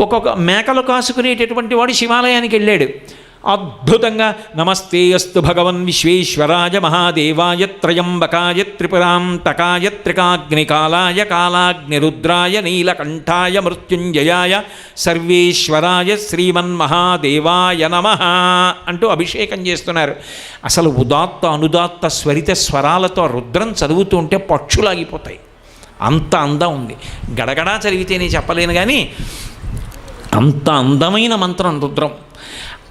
ఒక్కొక్క మేకలు కాసుకునేటటువంటి వాడు శివాలయానికి వెళ్ళాడు. అద్భుతంగా నమస్తే అస్తు భగవన్ విశ్వేశ్వరాయ మహాదేవాయ త్రయంబకాయ త్రిపురాంతకాయ త్రికాగ్నికాలాయ కాలాగ్నిరుద్రాయ నీలకంఠాయ మృత్యుంజయాయ సర్వేశ్వరాయ శ్రీమన్మహాదేవాయ నమ అంటూ అభిషేకం చేస్తున్నారు. అసలు ఉదాత్త అనుదాత్త స్వరిత స్వరాలతో రుద్రం చదువుతుంటే పక్షులాగిపోతాయి. అంత అందం ఉంది. గడగడా చదివితేనే చెప్పలేను కానీ అంత అందమైన మంత్రం రుద్రం.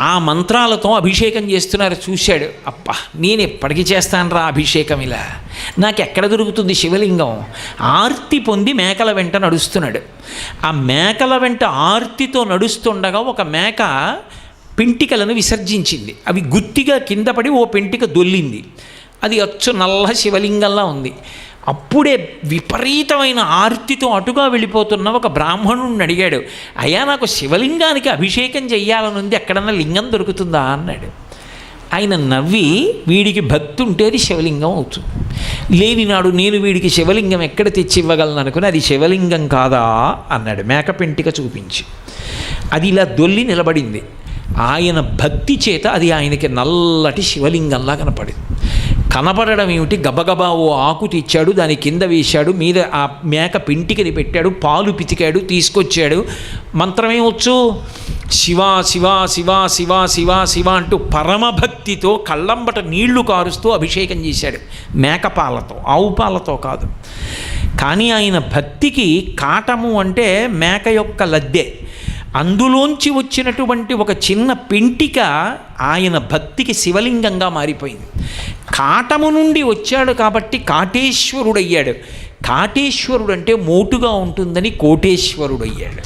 ఆ మంత్రాలతో అభిషేకం చేస్తున్నారు చూశాడు. అప్ప నేను ఎప్పటికీ చేస్తానరా అభిషేకం ఇలా? నాకు ఎక్కడ దొరుకుతుంది శివలింగం? ఆర్తి పొంది మేకల వెంట నడుస్తున్నాడు. ఆ మేకల వెంట ఆర్తితో నడుస్తుండగా ఒక మేక పెంటికలను విసర్జించింది. అవి గుత్తిగా కింద పడి ఓ పెంటిక దొల్లింది. అది అచ్చు నల్ల శివలింగంలా ఉంది. అప్పుడే విపరీతమైన ఆర్తితో అటుగా వెళ్ళిపోతున్న ఒక బ్రాహ్మణుడిని అడిగాడు అయ్యా నాకు శివలింగానికి అభిషేకం చెయ్యాలనుంది ఎక్కడన్నా లింగం దొరుకుతుందా? అన్నాడు. ఆయన నవ్వి వీడికి భక్తి ఉంటే అది శివలింగం అవుతుంది. లేనినాడు నేను వీడికి శివలింగం ఎక్కడ తెచ్చి ఇవ్వగలను అనుకుని అది శివలింగం కాదా? అన్నాడు మేకపెంటిక చూపించి. అది ఇలా దొల్లి నిలబడింది. ఆయన భక్తి చేత అది ఆయనకి నల్లటి శివలింగంలా కనపడింది. కనపడడం ఏమిటి? గబగబా ఓ ఆకు తెచ్చాడు దాని కింద వేశాడు మీద ఆ మేక పింటికని పెట్టాడు పాలు పితికాడు తీసుకొచ్చాడు. మంత్రమేవచ్చు శివ శివ శివ శివ శివ శివ అంటూ పరమభక్తితో కళ్ళంబట నీళ్ళు కారుస్తూ అభిషేకం చేశాడు. మేకపాలతో ఆవు పాలతో కాదు. కానీ ఆయన భక్తికి కాటము అంటే మేక యొక్క లద్దె. అందులోంచి వచ్చినటువంటి ఒక చిన్న పెంటిక ఆయన భక్తికి శివలింగంగా మారిపోయింది. కాటము నుండి వచ్చాడు కాబట్టి కాటేశ్వరుడు అయ్యాడు కాటేశ్వరుడు అంటే మోటుగా ఉంటుందని కోటేశ్వరుడు అయ్యాడు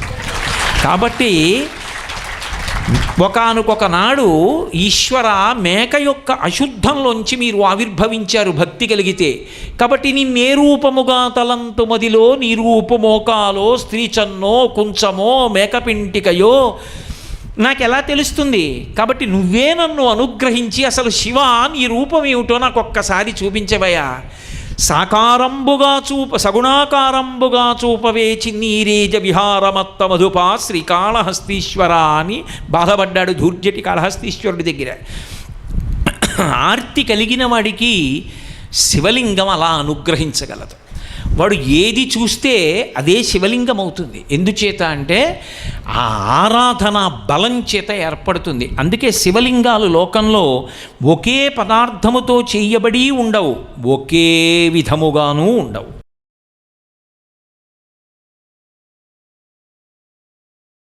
కాబట్టి ఒకనకొక నాడు ఈశ్వర మేక యొక్క అశుద్ధంలోంచి మీరు ఆవిర్భవించారు భక్తి కలిగితే. కాబట్టి నిన్నే రూపముగా తలంతు మదిలో నీ రూపమోకాలో స్త్రీచన్నో కుంచమో మేకపింటికయో నాకు ఎలా తెలుస్తుంది? కాబట్టి నువ్వే నన్ను అనుగ్రహించి అసలు శివ నీ రూపం ఏమిటో నాకు ఒక్కసారి చూపించవయ్యా. సాకారంబుగా చూప సగుణాకారంబుగా చూపవే నీరేజ విహారమత్త మధుపా శ్రీకాళహస్తీశ్వర అని బాధపడ్డాడు ధూర్జటి కాళహస్తీశ్వరుడి దగ్గర. ఆర్తి కలిగిన వాడికి శివలింగం అలా అనుగ్రహించగలదు. వాడు ఏది చూస్తే అదే శివలింగం అవుతుంది. ఎందుచేత అంటే ఆ ఆరాధన బలం చేత ఏర్పడుతుంది. అందుకే శివలింగాలు లోకంలో ఒకే పదార్థముతో చేయబడి ఉండవు. ఒకే విధముగానూ ఉండవు.